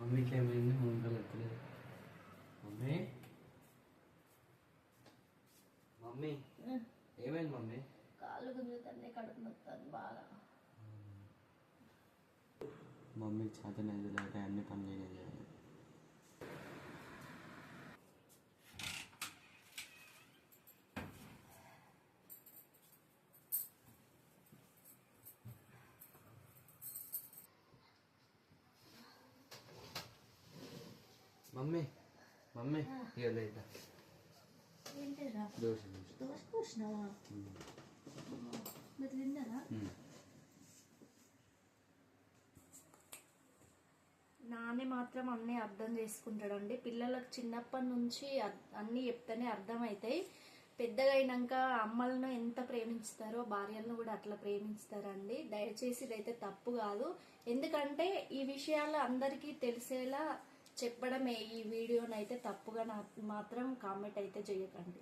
మమ్మీకి ఏమైంది ముంగలు ఎత్తలేదు మమ్మీ? మమ్మీ ఏమైంది మమ్మీ? కాళ్ళు గుంజుతుంది కడుపు నొస్తుంది బాగా. మమ్మీకి చేతనైదు లేక అన్ని పనులు నేనే చేయాలి మమ్మీ మమ్మీ ఇక లేదా ఏంటిరా దోశ దోశ. పోసినావా? మీరు తిన్నారా? నాని మాత్రం అన్నీ అర్థం చేసుకుంటాడండి. పిల్లలకు చిన్నప్పటి నుంచి అన్నీ చెప్తేనే అర్థమవుతాయి. పెద్దగా అయినాక అమ్మలను ఎంత ప్రేమించుతారో భార్యలను కూడా అట్లా ప్రేమించుతారండి. దయచేసి ఇదైతే తప్పు కాదు. ఎందుకంటే ఈ విషయాలు అందరికీ తెలిసేలా చెప్పడమే. ఈ వీడియోనైతే తప్పుగా నా మాత్రం కామెంట్ అయితే చేయకండి.